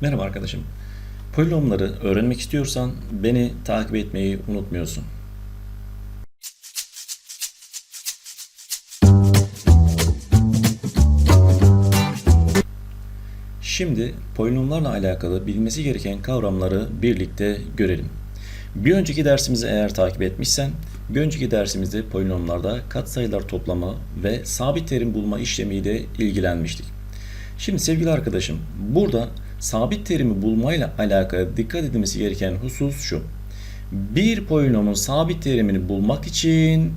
Merhaba arkadaşım. Polinomları öğrenmek istiyorsan beni takip etmeyi unutmuyorsun. Şimdi polinomlarla alakalı bilmesi gereken kavramları birlikte görelim. Bir önceki dersimizi eğer takip etmişsen, bir önceki dersimizde polinomlarda katsayılar toplamı ve sabit terim bulma işlemiyle ilgilenmiştik. Şimdi sevgili arkadaşım, burada sabit terimi bulmayla alakalı dikkat edilmesi gereken husus şu. Bir polinomun sabit terimini bulmak için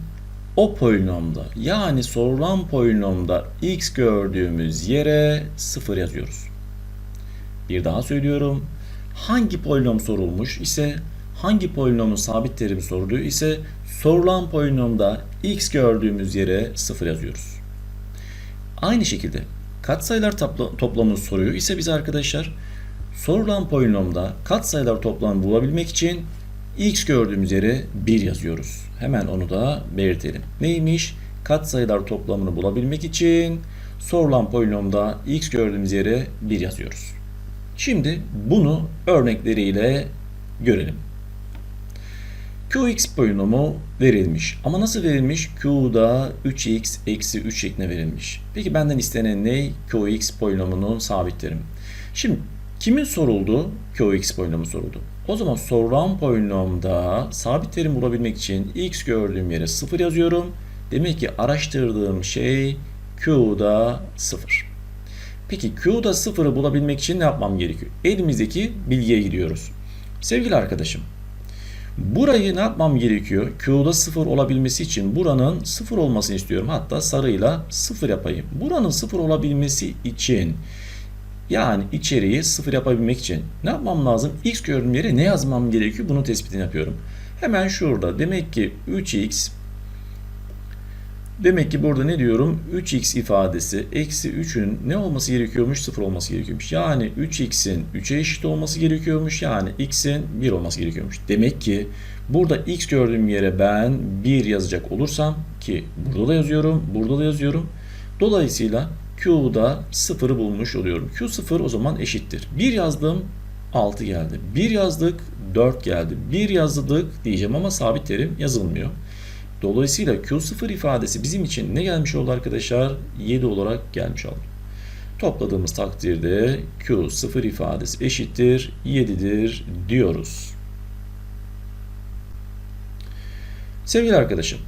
o polinomda yani sorulan polinomda x gördüğümüz yere 0 yazıyoruz. Bir daha söylüyorum. Hangi polinom sorulmuş ise hangi polinomun sabit terimi soruluyor ise sorulan polinomda x gördüğümüz yere 0 yazıyoruz. Aynı şekilde katsayılar topla- toplamını soruyor ise biz arkadaşlar sorulan polinomda katsayılar toplamını bulabilmek için x gördüğümüz yere 1 yazıyoruz. Hemen onu da belirtelim. Neymiş? Katsayılar toplamını bulabilmek için sorulan polinomda x gördüğümüz yere 1 yazıyoruz. Şimdi bunu örnekleriyle görelim. Qx polinomu verilmiş. Ama nasıl verilmiş? Q'da 3x eksi 3 şeklinde verilmiş. Peki benden istenen ne? Qx polinomunun sabitlerim. Şimdi kimin soruldu? Qx polinomu soruldu. O zaman sorulan polinomda sabit terim bulabilmek için x gördüğüm yere 0 yazıyorum. Demek ki araştırdığım şey Q'da 0. Peki Q'da 0'ı bulabilmek için ne yapmam gerekiyor? Elimizdeki bilgiye gidiyoruz. Sevgili arkadaşım, Burayı ne yapmam gerekiyor? Q'da 0 olabilmesi için buranın 0 olmasını istiyorum. Hatta sarıyla 0 yapayım. Buranın 0 olabilmesi için yani içeriği 0 yapabilmek için ne yapmam lazım? X gördüğüm yere ne yazmam gerekiyor? Bunun tespitini yapıyorum. Hemen şurada demek ki 3x Demek ki burada ne diyorum? 3x ifadesi eksi 3'ün ne olması gerekiyormuş? 0 olması gerekiyormuş. Yani 3x'in 3'e eşit olması gerekiyormuş. Yani x'in 1 olması gerekiyormuş. Demek ki burada x gördüğüm yere ben 1 yazacak olursam ki burada da yazıyorum, burada da yazıyorum. Dolayısıyla Q'da 0'ı bulmuş oluyorum. Q 0 o zaman eşittir. 1 yazdım 6 geldi. 1 yazdık 4 geldi. 1 yazdık diyeceğim ama sabit terim yazılmıyor. Dolayısıyla Q0 ifadesi bizim için ne gelmiş oldu arkadaşlar? 7 olarak gelmiş oldu. Topladığımız takdirde Q0 ifadesi eşittir 7'dir diyoruz. Sevgili arkadaşım,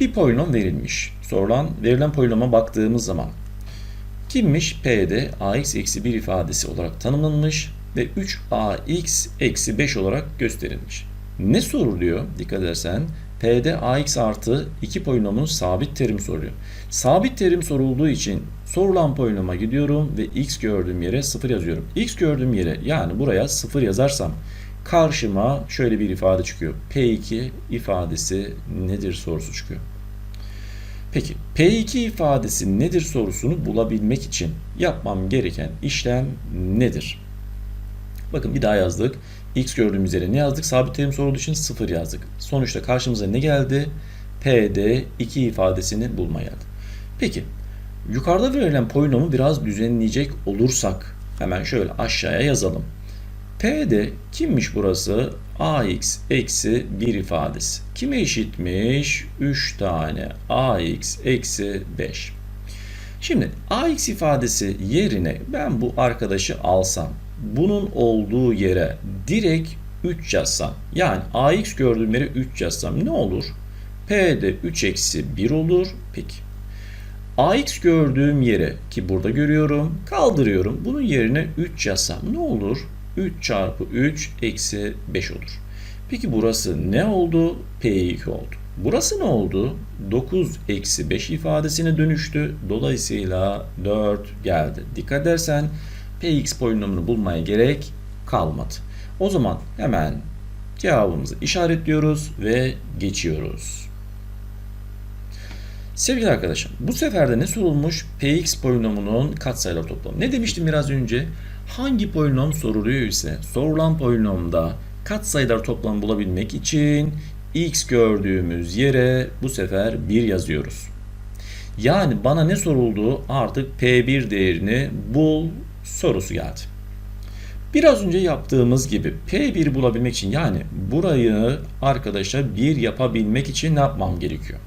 bir polinom verilmiş. Sorulan verilen polinoma baktığımız zaman kimmiş? P'de ax eksi 1 ifadesi olarak tanımlanmış ve 3ax eksi 5 olarak gösterilmiş. Ne soruluyor? Dikkat edersen P'de ax artı 2 polinomun sabit terim soruyor. Sabit terim sorulduğu için sorulan polinoma gidiyorum ve x gördüğüm yere 0 yazıyorum. x gördüğüm yere yani buraya 0 yazarsam karşıma şöyle bir ifade çıkıyor. P2 ifadesi nedir sorusu çıkıyor. Peki P2 ifadesi nedir sorusunu bulabilmek için yapmam gereken işlem nedir? Bakın bir daha yazdık. X gördüğümüz yere ne yazdık? Sabit terim sorulduğu için 0 yazdık. Sonuçta karşımıza ne geldi? P'de 2 ifadesini bulma geldi. Peki yukarıda verilen polinomu biraz düzenleyecek olursak hemen şöyle aşağıya yazalım. P'de kimmiş burası? ax eksi 1 ifadesi. Kime eşitmiş? 3 tane ax eksi 5. Şimdi ax ifadesi yerine ben bu arkadaşı alsam bunun olduğu yere direkt 3 yazsam yani ax gördüğüm yere 3 yazsam ne olur? P'de 3 eksi 1 olur. Peki. ax gördüğüm yere ki burada görüyorum kaldırıyorum. Bunun yerine 3 yazsam ne olur? 3 çarpı 3 eksi 5 olur. Peki burası ne oldu? P2 oldu. Burası ne oldu? 9 eksi 5 ifadesine dönüştü. Dolayısıyla 4 geldi. Dikkat edersen px polinomunu bulmaya gerek kalmadı. O zaman hemen cevabımızı işaretliyoruz ve geçiyoruz. Sevgili arkadaşım, bu sefer de ne sorulmuş? Px polinomunun katsayılar toplamı. Ne demiştim biraz önce? Hangi polinom soruluyor ise sorulan polinomda katsayılar toplamı bulabilmek için x gördüğümüz yere bu sefer 1 yazıyoruz. Yani bana ne soruldu? Artık P1 değerini bul sorusu geldi. Biraz önce yaptığımız gibi P1 bulabilmek için yani burayı arkadaşlar 1 yapabilmek için ne yapmam gerekiyor?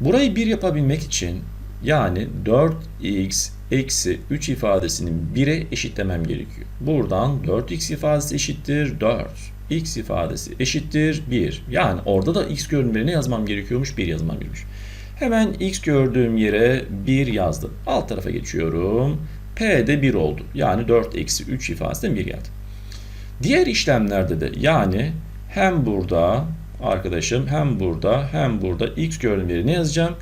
Burayı 1 yapabilmek için yani 4x eksi 3 ifadesinin 1'e eşitlemem gerekiyor. Buradan 4x ifadesi eşittir 4. x ifadesi eşittir 1. Yani orada da x görünümlerine yazmam gerekiyormuş 1 yazmam gerekiyormuş. Hemen x gördüğüm yere 1 yazdım. Alt tarafa geçiyorum. P de 1 oldu. Yani 4 eksi 3 ifadesinden 1 geldi. Diğer işlemlerde de yani hem burada arkadaşım hem burada hem burada x görünümleri ne yazacağım?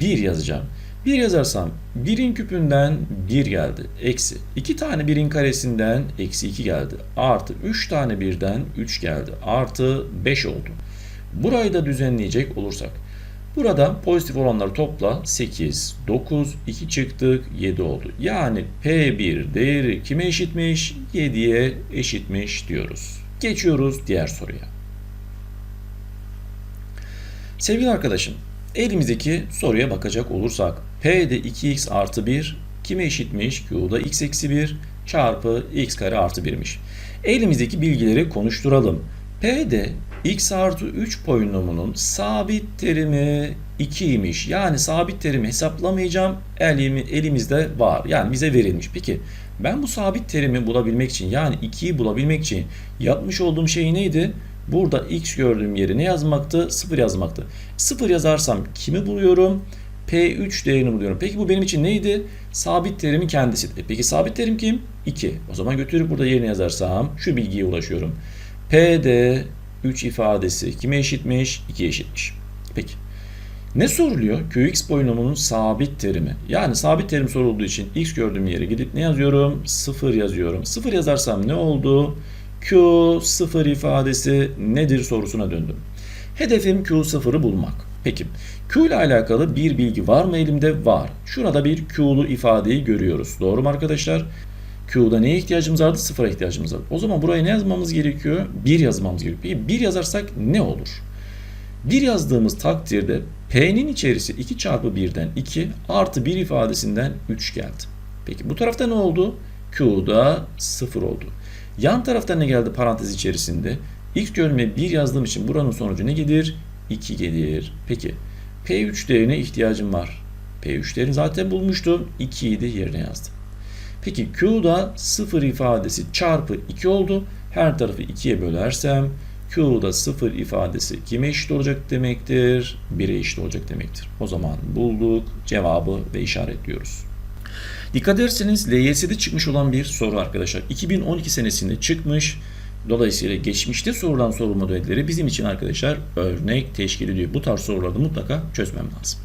1 yazacağım. 1 yazarsam 1'in küpünden 1 geldi. Eksi 2 tane 1'in karesinden eksi 2 geldi. Artı 3 tane 1'den 3 geldi. Artı 5 oldu. Burayı da düzenleyecek olursak. Burada pozitif olanları topla 8, 9, 2 çıktık 7 oldu. Yani P1 değeri kime eşitmiş? 7'ye eşitmiş diyoruz. Geçiyoruz diğer soruya. Sevgili arkadaşım, elimizdeki soruya bakacak olursak P'de 2x artı 1 kime eşitmiş? Q'da x eksi 1 çarpı x kare artı 1'miş. Elimizdeki bilgileri konuşturalım. P'de x artı 3 polinomunun sabit terimi 2'ymiş. Yani sabit terimi hesaplamayacağım. Elimi, elimizde var. Yani bize verilmiş. Peki ben bu sabit terimi bulabilmek için yani 2'yi bulabilmek için yapmış olduğum şey neydi? Burada x gördüğüm yeri ne yazmaktı? 0 yazmaktı. 0 yazarsam kimi buluyorum? P3 değerini buluyorum. Peki bu benim için neydi? Sabit terimin kendisi. E peki sabit terim kim? 2. O zaman götürüp burada yerine yazarsam şu bilgiye ulaşıyorum. P'de 3 ifadesi kime eşitmiş? 2'ye eşitmiş. Peki. Ne soruluyor? Qx polinomunun sabit terimi. Yani sabit terim sorulduğu için x gördüğüm yere gidip ne yazıyorum? 0 yazıyorum. 0 yazarsam ne oldu? Q 0 ifadesi nedir sorusuna döndüm. Hedefim Q0'ı bulmak. Peki Q ile alakalı bir bilgi var mı elimde? Var. Şurada bir Q'lu ifadeyi görüyoruz. Doğru mu arkadaşlar? Q'da neye ihtiyacımız vardı? Sıfıra ihtiyacımız var. O zaman buraya ne yazmamız gerekiyor? 1 yazmamız gerekiyor. Peki 1 yazarsak ne olur? 1 yazdığımız takdirde P'nin içerisi 2 çarpı 1'den 2 artı 1 ifadesinden 3 geldi. Peki bu tarafta ne oldu? Q'da 0 oldu. Yan tarafta ne geldi parantez içerisinde? X görünme 1 yazdığım için buranın sonucu ne gelir? 2 gelir. Peki P3 değerine ihtiyacım var. P3 değerini zaten bulmuştum. 2'yi de yerine yazdım. Peki Q'da 0 ifadesi çarpı 2 oldu. Her tarafı 2'ye bölersem Q'da 0 ifadesi kime eşit olacak demektir? 1'e eşit olacak demektir. O zaman bulduk cevabı ve işaretliyoruz. Dikkat ederseniz LYS'de çıkmış olan bir soru arkadaşlar. 2012 senesinde çıkmış. Dolayısıyla geçmişte sorulan soru modelleri bizim için arkadaşlar örnek teşkil ediyor. Bu tarz sorularda mutlaka çözmem lazım.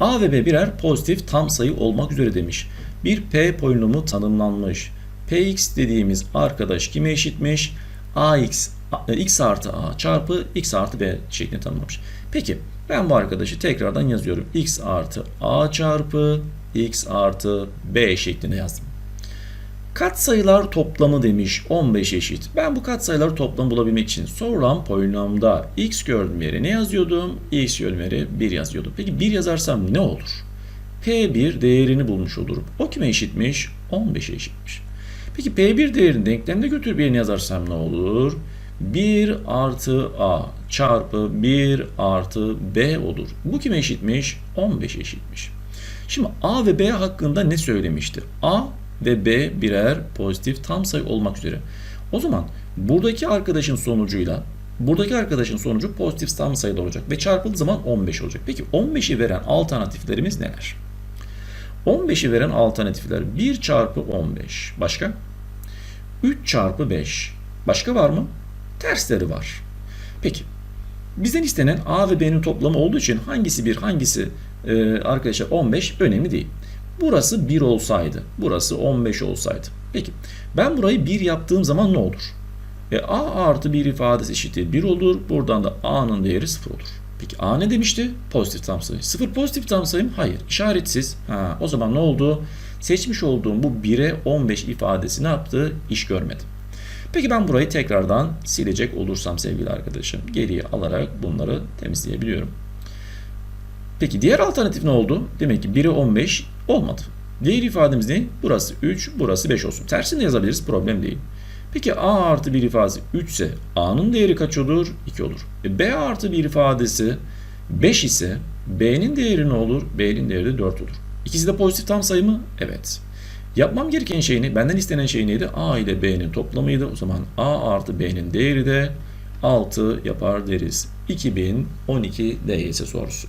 A ve B birer pozitif tam sayı olmak üzere demiş. Bir P polinomu tanımlanmış. Px dediğimiz arkadaş kime eşitmiş? Ax x artı a çarpı x artı b şeklinde tanımlamış. Peki ben bu arkadaşı tekrardan yazıyorum. x artı a çarpı x artı b şeklinde yazdım. Katsayılar toplamı demiş 15 eşit. Ben bu katsayıları toplamı bulabilmek için sorulan polinomda x gördüğüm yere ne yazıyordum? x gördüğüm yere 1 yazıyordum. Peki 1 yazarsam ne olur? P1 değerini bulmuş olurum. O kime eşitmiş? 15'e eşitmiş. Peki P1 değerini denklemde götürüp yerine yazarsam ne olur? 1 artı A çarpı 1 artı B olur. Bu kime eşitmiş? 15 eşitmiş. Şimdi A ve B hakkında ne söylemişti? A ve B birer pozitif tam sayı olmak üzere. O zaman buradaki arkadaşın sonucuyla buradaki arkadaşın sonucu pozitif tam sayıda olacak ve çarpıldığı zaman 15 olacak. Peki 15'i veren alternatiflerimiz neler? 15'i veren alternatifler 1 çarpı 15. Başka? 3 çarpı 5. Başka var mı? Tersleri var. Peki. Bizden istenen A ve B'nin toplamı olduğu için hangisi 1 hangisi e, arkadaşlar 15 önemli değil. Burası 1 olsaydı, burası 15 olsaydı. Peki ben burayı 1 yaptığım zaman ne olur? E, A artı 1 ifadesi eşittir 1 olur. Buradan da A'nın değeri 0 olur. Peki A ne demişti? Pozitif tam sayı. 0 pozitif tam sayı mı? Hayır. İşaretsiz. Ha, o zaman ne oldu? Seçmiş olduğum bu 1'e 15 ifadesi ne yaptı? İş görmedi. Peki ben burayı tekrardan silecek olursam sevgili arkadaşım geriye alarak bunları temizleyebiliyorum. Peki diğer alternatif ne oldu? Demek ki 1'e 15 olmadı. Diğer ifademiz ne? Burası 3, burası 5 olsun. Tersini de yazabiliriz problem değil. Peki A artı bir ifadesi 3 ise A'nın değeri kaç olur? 2 olur. E B artı bir ifadesi 5 ise B'nin değeri ne olur? B'nin değeri de 4 olur. İkisi de pozitif tam sayı mı? Evet. Yapmam gereken şey ne? Benden istenen şey neydi? A ile B'nin toplamıydı. O zaman A artı B'nin değeri de 6 yapar deriz. 2012 DYS sorusu.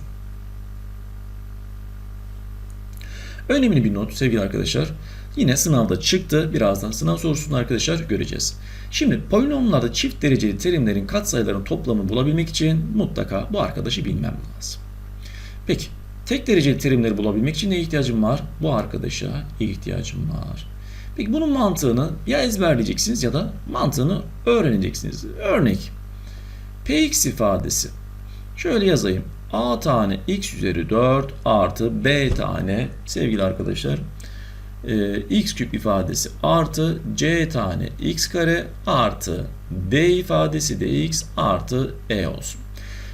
Önemli bir not sevgili arkadaşlar. Yine sınavda çıktı. Birazdan sınav sorusunu arkadaşlar göreceğiz. Şimdi polinomlarda çift dereceli terimlerin katsayıların toplamı bulabilmek için mutlaka bu arkadaşı bilmem lazım. Peki tek dereceli terimleri bulabilmek için ne ihtiyacım var? Bu arkadaşa ihtiyacım var. Peki bunun mantığını ya ezberleyeceksiniz ya da mantığını öğreneceksiniz. Örnek px ifadesi. Şöyle yazayım. a tane x üzeri 4 artı b tane sevgili arkadaşlar e, x küp ifadesi artı c tane x kare artı d ifadesi dx artı e olsun.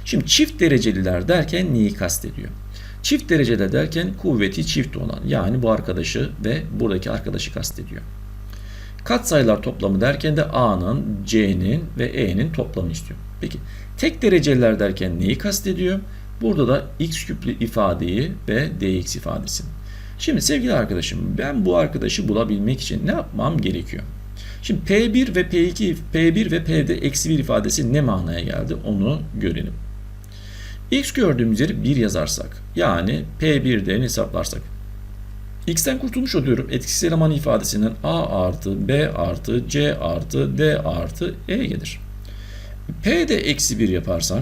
Şimdi çift dereceliler derken neyi kastediyor? Çift derecede derken kuvveti çift olan yani bu arkadaşı ve buradaki arkadaşı kastediyor. Katsayılar toplamı derken de A'nın, C'nin ve E'nin toplamını istiyor. Peki tek dereceliler derken neyi kastediyor? Burada da x küplü ifadeyi ve dx ifadesini. Şimdi sevgili arkadaşım ben bu arkadaşı bulabilmek için ne yapmam gerekiyor? Şimdi P1 ve P2, P1 ve P'de eksi 1 ifadesi ne manaya geldi onu görelim. X gördüğümüz yeri 1 yazarsak yani P1'den hesaplarsak X'ten kurtulmuş oluyorum. Etkisiz eleman ifadesinin A artı B artı C artı D artı E gelir. P'de eksi 1 yaparsam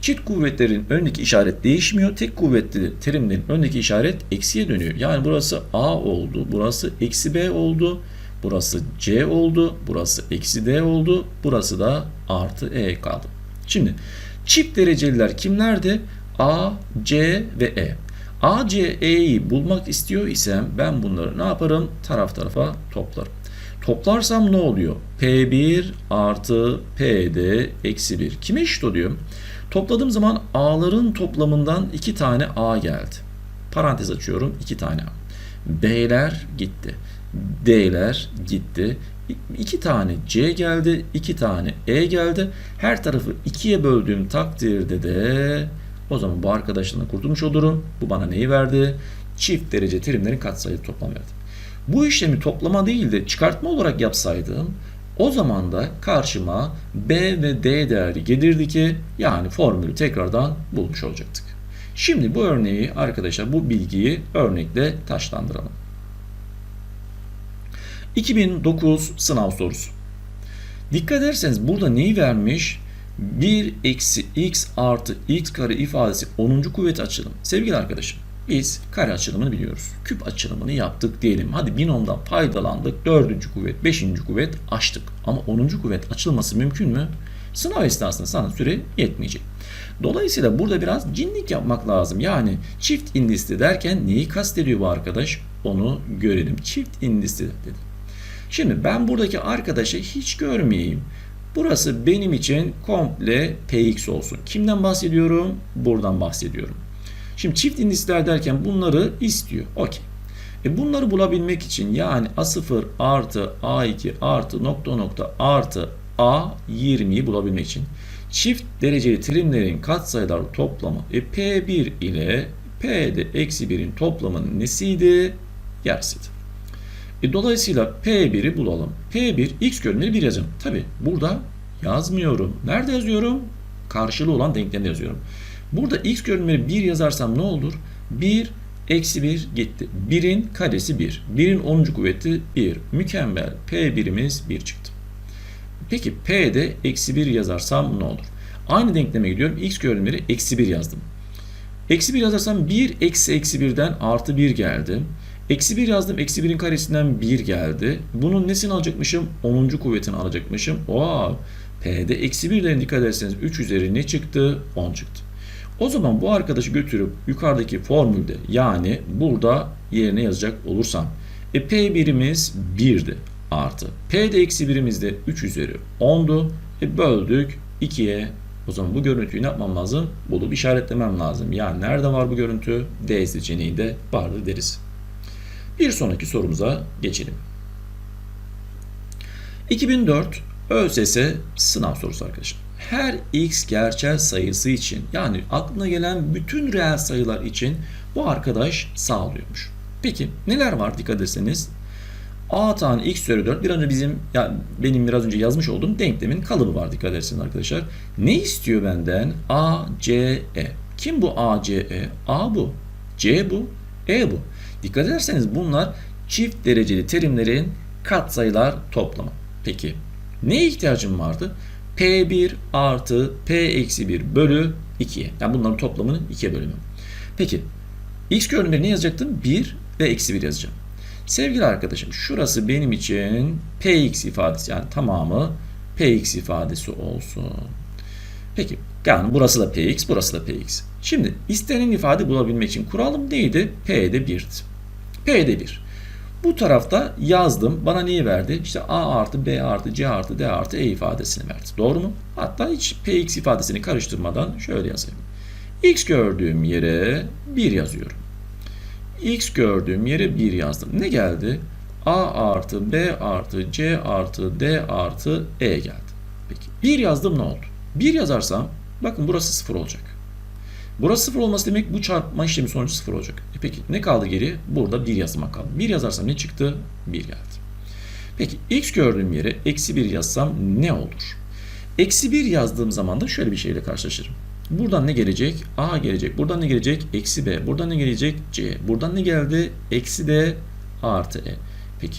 çift kuvvetlerin öndeki işaret değişmiyor. Tek kuvvetli terimlerin öndeki işaret eksiye dönüyor. Yani burası A oldu. Burası eksi B oldu. Burası C oldu. Burası eksi D oldu. Burası da artı E kaldı. Şimdi çift dereceliler kimlerdi? A, C ve E. A, C, E'yi bulmak istiyor isem ben bunları ne yaparım? Taraf tarafa toplarım. Toplarsam ne oluyor? P1 artı PD eksi 1. Kime eşit oluyor? Topladığım zaman A'ların toplamından 2 tane A geldi. Parantez açıyorum 2 tane A. B'ler gitti. D'ler gitti. 2 tane C geldi. 2 tane E geldi. Her tarafı 2'ye böldüğüm takdirde de o zaman bu arkadaşlarına kurtulmuş olurum. Bu bana neyi verdi? Çift derece terimlerin katsayılı toplam verdi. Bu işlemi toplama değil de çıkartma olarak yapsaydım o zaman da karşıma B ve D değeri gelirdi ki yani formülü tekrardan bulmuş olacaktık. Şimdi bu örneği arkadaşlar bu bilgiyi örnekle taşlandıralım. 2009 sınav sorusu. Dikkat ederseniz burada neyi vermiş? 1 eksi x artı x kare ifadesi 10. kuvvet açılım. Sevgili arkadaşım biz kare açılımını biliyoruz. Küp açılımını yaptık diyelim. Hadi binomdan faydalandık. 4. kuvvet, 5. kuvvet açtık. Ama 10. kuvvet açılması mümkün mü? Sınav esnasında sana süre yetmeyecek. Dolayısıyla burada biraz cinlik yapmak lazım. Yani çift indisli derken neyi kastediyor bu arkadaş? Onu görelim. Çift indisli dedi. Şimdi ben buradaki arkadaşı hiç görmeyeyim. Burası benim için komple px olsun. Kimden bahsediyorum? Buradan bahsediyorum. Şimdi çift indisler derken bunları istiyor. Okey. E bunları bulabilmek için yani A0 artı A2 artı nokta nokta artı A20'yi bulabilmek için çift dereceli terimlerin katsayıları toplamı e P1 ile P'de eksi 1'in toplamının nesiydi? Yarısıydı. E dolayısıyla P1'i bulalım. P1 x görünümleri 1 yazıyorum. Tabi burada yazmıyorum. Nerede yazıyorum? Karşılığı olan denklemde yazıyorum. Burada x görünümleri 1 yazarsam ne olur? 1 eksi 1 gitti. 1'in karesi 1. 1'in 10. kuvveti 1. Mükemmel. P1'imiz 1 çıktı. Peki P'de eksi 1 yazarsam ne olur? Aynı denkleme gidiyorum. X görünümleri eksi 1 yazdım. Eksi 1 yazarsam 1 eksi eksi 1'den artı 1 geldi. Eksi 1 yazdım. Eksi 1'in karesinden 1 geldi. Bunun nesini alacakmışım? 10. kuvvetini alacakmışım. Wow. P'de eksi 1'den dikkat ederseniz 3 üzeri ne çıktı? 10 çıktı. O zaman bu arkadaşı götürüp yukarıdaki formülde yani burada yerine yazacak olursam e, P1'imiz 1'di artı. P'de eksi 1'imiz de 3 üzeri 10'du. E, böldük 2'ye. O zaman bu görüntüyü ne yapmam lazım? Bulup işaretlemem lazım. Yani nerede var bu görüntü? D seçeneğinde vardır deriz. Bir sonraki sorumuza geçelim. 2004 ÖSS sınav sorusu arkadaşlar. Her x gerçel sayısı için yani aklına gelen bütün reel sayılar için bu arkadaş sağlıyormuş. Peki neler var dikkat ederseniz a tane x üzeri 4 bir önce bizim ya benim biraz önce yazmış olduğum denklemin kalıbı var dikkat ederseniz arkadaşlar. Ne istiyor benden? a, c, e. Kim bu a, c, e? a bu. c bu. e bu. Dikkat ederseniz bunlar çift dereceli terimlerin katsayılar toplamı. Peki neye ihtiyacım vardı? P1 artı P eksi 1 bölü 2'ye. Yani bunların toplamının 2'ye bölümü. Peki x gördüğümde ne yazacaktım? 1 ve eksi 1 yazacağım. Sevgili arkadaşım şurası benim için px ifadesi yani tamamı px ifadesi olsun. Peki yani burası da px burası da px. Şimdi istenen ifade bulabilmek için kuralım neydi? P'de 1'di. P'de 1. Bu tarafta yazdım. Bana neyi verdi? İşte A artı B artı C artı D artı E ifadesini verdi. Doğru mu? Hatta hiç PX ifadesini karıştırmadan şöyle yazayım. X gördüğüm yere 1 yazıyorum. X gördüğüm yere 1 yazdım. Ne geldi? A artı B artı C artı D artı E geldi. Peki 1 yazdım ne oldu? 1 yazarsam bakın burası 0 olacak. Burası 0 olması demek bu çarpma işlemi sonucu 0 olacak. E peki ne kaldı geri? Burada 1 yazmak kaldı. 1 yazarsam ne çıktı? 1 geldi. Peki x gördüğüm yere eksi 1 yazsam ne olur? Eksi 1 yazdığım zaman da şöyle bir şeyle karşılaşırım. Buradan ne gelecek? A gelecek. Buradan ne gelecek? Eksi B. Buradan ne gelecek? C. Buradan ne geldi? Eksi D artı E. Peki.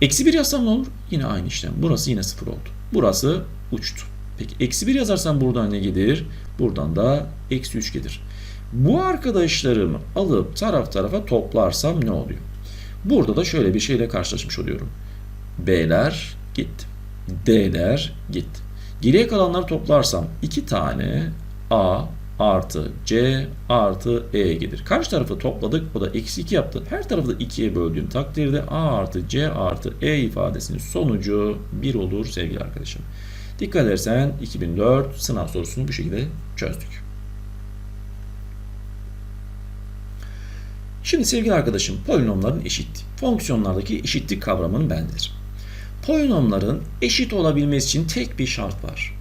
Eksi 1 yazsam ne olur? Yine aynı işlem. Burası yine 0 oldu. Burası uçtu. Peki eksi 1 yazarsam buradan ne gelir? Buradan da eksi 3 gelir. Bu arkadaşlarımı alıp taraf tarafa toplarsam ne oluyor? Burada da şöyle bir şeyle karşılaşmış oluyorum. B'ler gitti. D'ler gitti. Geriye kalanları toplarsam 2 tane A artı C artı E gelir. Karşı tarafı topladık. O da eksi 2 yaptı. Her tarafı da 2'ye böldüğüm takdirde A artı C artı E ifadesinin sonucu 1 olur sevgili arkadaşım. Dikkat edersen 2004 sınav sorusunu bu şekilde çözdük. Şimdi sevgili arkadaşım polinomların eşit, fonksiyonlardaki eşitlik kavramını bendir. Polinomların eşit olabilmesi için tek bir şart var.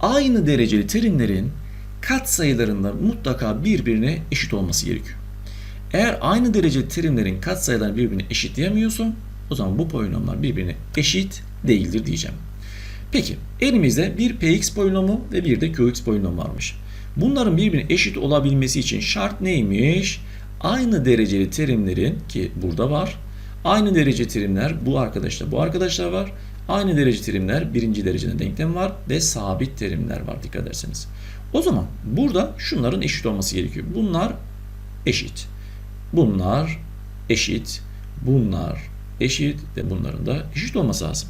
Aynı dereceli terimlerin katsayılarında mutlaka birbirine eşit olması gerekiyor. Eğer aynı dereceli terimlerin katsayılarını birbirine eşitleyemiyorsam o zaman bu polinomlar birbirine eşit değildir diyeceğim. Peki elimizde bir px polinomu ve bir de qx polinomu varmış. Bunların birbirine eşit olabilmesi için şart neymiş? Aynı dereceli terimlerin ki burada var. Aynı derece terimler bu arkadaşlar bu arkadaşlar var. Aynı derece terimler birinci derecede denklem var ve sabit terimler var dikkat ederseniz. O zaman burada şunların eşit olması gerekiyor. Bunlar eşit. Bunlar eşit. Bunlar eşit ve bunların da eşit olması lazım.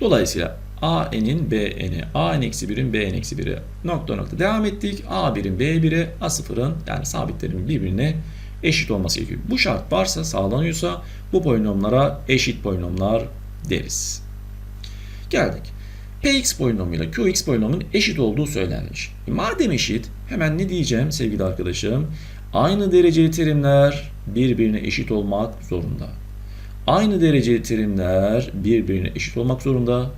Dolayısıyla AN'in BN'i, AN eksi 1'in BN eksi 1'e nokta nokta devam ettik. A1'in B1'e, A0'ın yani sabitlerin birbirine eşit olması gerekiyor. Bu şart varsa sağlanıyorsa bu polinomlara eşit polinomlar deriz. Geldik. Px polinomuyla Qx polinomunun eşit olduğu söylenmiş. E madem eşit hemen ne diyeceğim sevgili arkadaşım? Aynı dereceli terimler birbirine eşit olmak zorunda. Aynı dereceli terimler birbirine eşit olmak zorunda.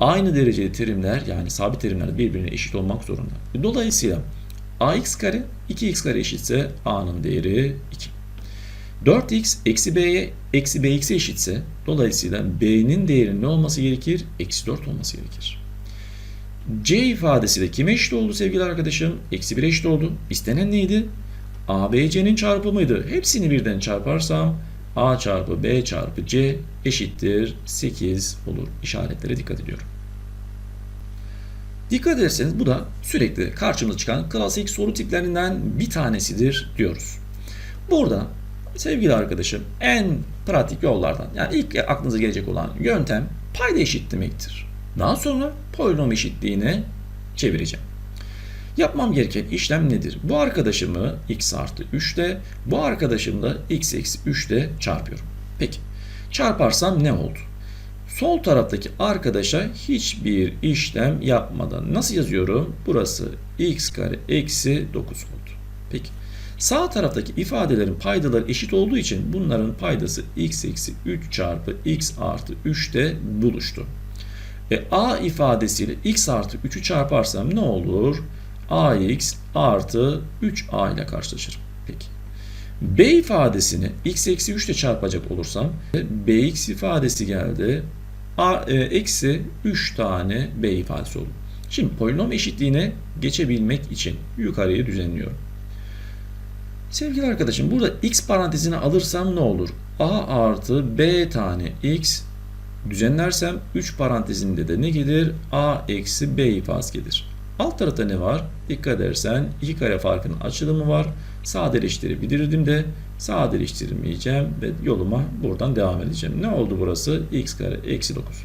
Aynı dereceli terimler yani sabit terimler birbirine eşit olmak zorunda. Dolayısıyla ax kare 2x kare eşitse a'nın değeri 2. 4x eksi b'ye eksi bx'e eşitse dolayısıyla b'nin değerinin ne olması gerekir? Eksi 4 olması gerekir. c ifadesi de kime eşit oldu sevgili arkadaşım? Eksi 1 eşit oldu. İstenen neydi? a, b, c'nin çarpımıydı. Hepsini birden çarparsam a çarpı b çarpı c eşittir 8 olur. İşaretlere dikkat ediyorum. Dikkat ederseniz bu da sürekli karşımıza çıkan klasik soru tiplerinden bir tanesidir diyoruz. Burada sevgili arkadaşım en pratik yollardan yani ilk aklınıza gelecek olan yöntem payda eşitlemektir. Daha sonra polinom eşitliğine çevireceğim. Yapmam gereken işlem nedir? Bu arkadaşımı x artı 3 ile bu arkadaşımı da x eksi 3 ile çarpıyorum. Peki çarparsam ne oldu? Sol taraftaki arkadaşa hiçbir işlem yapmadan nasıl yazıyorum? Burası x kare eksi 9 oldu. Peki sağ taraftaki ifadelerin paydaları eşit olduğu için bunların paydası x eksi 3 çarpı x artı 3'te buluştu. E, a ifadesiyle x artı 3'ü çarparsam ne olur? Ax artı 3a ile karşılaşırım. Peki. b ifadesini x eksi 3 ile çarpacak olursam bx ifadesi geldi. a e, eksi 3 tane b ifadesi oldu. Şimdi polinom eşitliğine geçebilmek için yukarıyı düzenliyorum. Sevgili arkadaşım burada x parantezine alırsam ne olur? a artı b tane x düzenlersem 3 parantezinde de ne gelir? a eksi b ifadesi gelir. Alt tarafta ne var? Dikkat edersen iki kare farkının açılımı var. Sadeleştirebilirdim de sadeleştirmeyeceğim ve yoluma buradan devam edeceğim. Ne oldu burası? x kare eksi 9.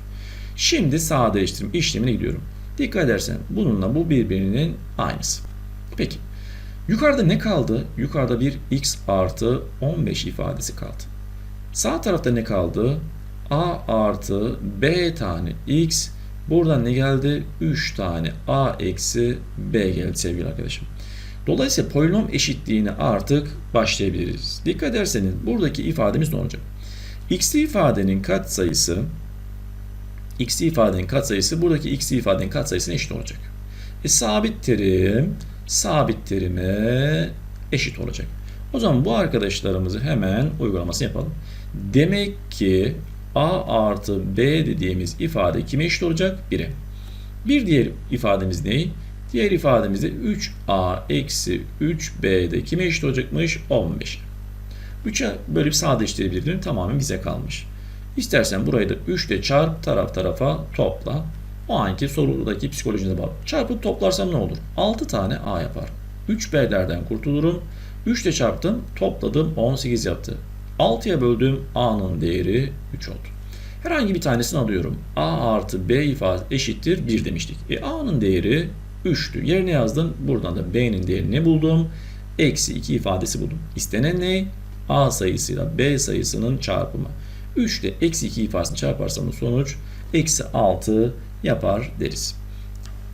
Şimdi sadeleştirme işlemine gidiyorum. Dikkat edersen bununla bu birbirinin aynısı. Peki. Yukarıda ne kaldı? Yukarıda bir x artı 15 ifadesi kaldı. Sağ tarafta ne kaldı? a artı b tane x. Buradan ne geldi? 3 tane a eksi b geldi sevgili arkadaşım. Dolayısıyla polinom eşitliğine artık başlayabiliriz. Dikkat ederseniz buradaki ifademiz ne olacak? x'li ifadenin katsayısı x'li ifadenin katsayısı buradaki x'li ifadenin katsayısına eşit olacak. E, sabit terim sabit terime eşit olacak. O zaman bu arkadaşlarımızı hemen uygulamasını yapalım. Demek ki a artı b dediğimiz ifade kime eşit olacak? 1'e. Bir diğer ifademiz ne? Diğer ifademizde 3a eksi 3b'de kime eşit olacakmış? 15'e. 3'e böyle bir sadeleştirebilirim. Tamamen bize kalmış. İstersen burayı da 3 ile çarp taraf tarafa topla. O anki sorudaki psikolojine bağlı. Çarpıp toplarsam ne olur? 6 tane a yapar. 3b'lerden kurtulurum. 3 ile çarptım, topladım 18 yaptı. 6'ya böldüğüm a'nın değeri 3 oldu. Herhangi bir tanesini alıyorum. a artı b ifade eşittir 1 demiştik. E a'nın değeri 3'tü. Yerine yazdım. Buradan da b'nin değerini buldum. Eksi 2 ifadesi buldum. İstenen ne? a sayısıyla b sayısının çarpımı. 3 ile eksi 2 ifadesini çarparsam sonuç eksi 6 yapar deriz.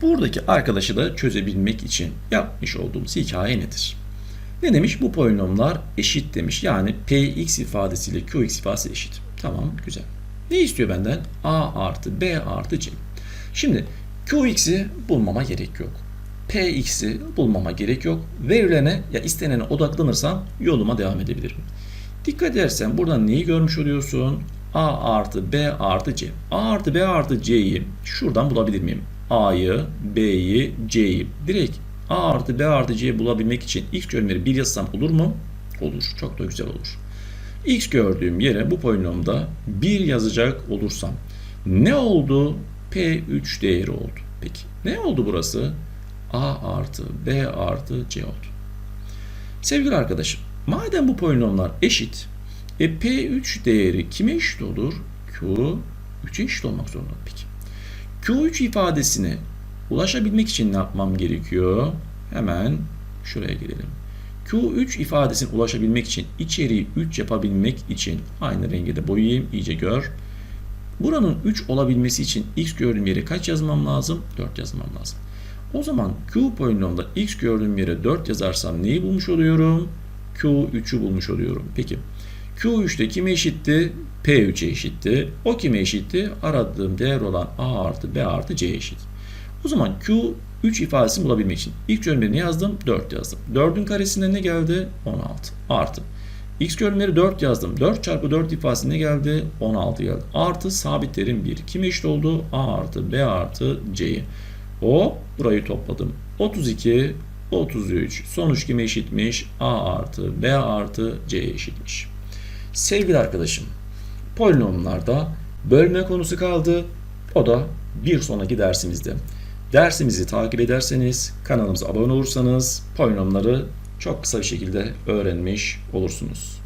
Buradaki arkadaşı da çözebilmek için yapmış olduğumuz hikaye nedir? Ne demiş? Bu polinomlar eşit demiş. Yani px ifadesiyle qx ifadesi eşit. Tamam güzel. Ne istiyor benden? a artı b artı c. Şimdi qx'i bulmama gerek yok. px'i bulmama gerek yok. Verilene ya istenene odaklanırsam yoluma devam edebilirim. Dikkat edersen buradan neyi görmüş oluyorsun? a artı b artı c. a artı b artı c'yi şuradan bulabilir miyim? a'yı, b'yi, c'yi direkt a artı b artı c'yi bulabilmek için x gördüğümleri bir yazsam olur mu? Olur. Çok da güzel olur. x gördüğüm yere bu polinomda 1 yazacak olursam ne oldu? p3 değeri oldu. Peki ne oldu burası? a artı b artı c oldu. Sevgili arkadaşım madem bu polinomlar eşit e P3 değeri kime eşit olur? Q 3'e eşit olmak zorunda peki. Q3 ifadesine ulaşabilmek için ne yapmam gerekiyor? Hemen şuraya gidelim. Q3 ifadesine ulaşabilmek için içeriği 3 yapabilmek için aynı renge de boyayayım iyice gör. Buranın 3 olabilmesi için x gördüğüm yere kaç yazmam lazım? 4 yazmam lazım. O zaman Q polinomda x gördüğüm yere 4 yazarsam neyi bulmuş oluyorum? Q3'ü bulmuş oluyorum. Peki. Q3'te kime eşitti? P3'e eşitti. O kime eşitti? Aradığım değer olan A artı B artı C eşit. O zaman Q3 ifadesini bulabilmek için ilk ne yazdım? 4 yazdım. 4'ün karesinde ne geldi? 16 artı. X görünümleri 4 yazdım. 4 çarpı 4 ifadesi ne geldi? 16 geldi. Artı sabitlerin 1. Kime eşit oldu? A artı B artı C'ye. O burayı topladım. 32, 33. Sonuç kime eşitmiş? A artı B artı C'ye eşitmiş. Sevgili arkadaşım, polinomlarda bölme konusu kaldı. O da bir sonraki dersimizde. Dersimizi takip ederseniz, kanalımıza abone olursanız polinomları çok kısa bir şekilde öğrenmiş olursunuz.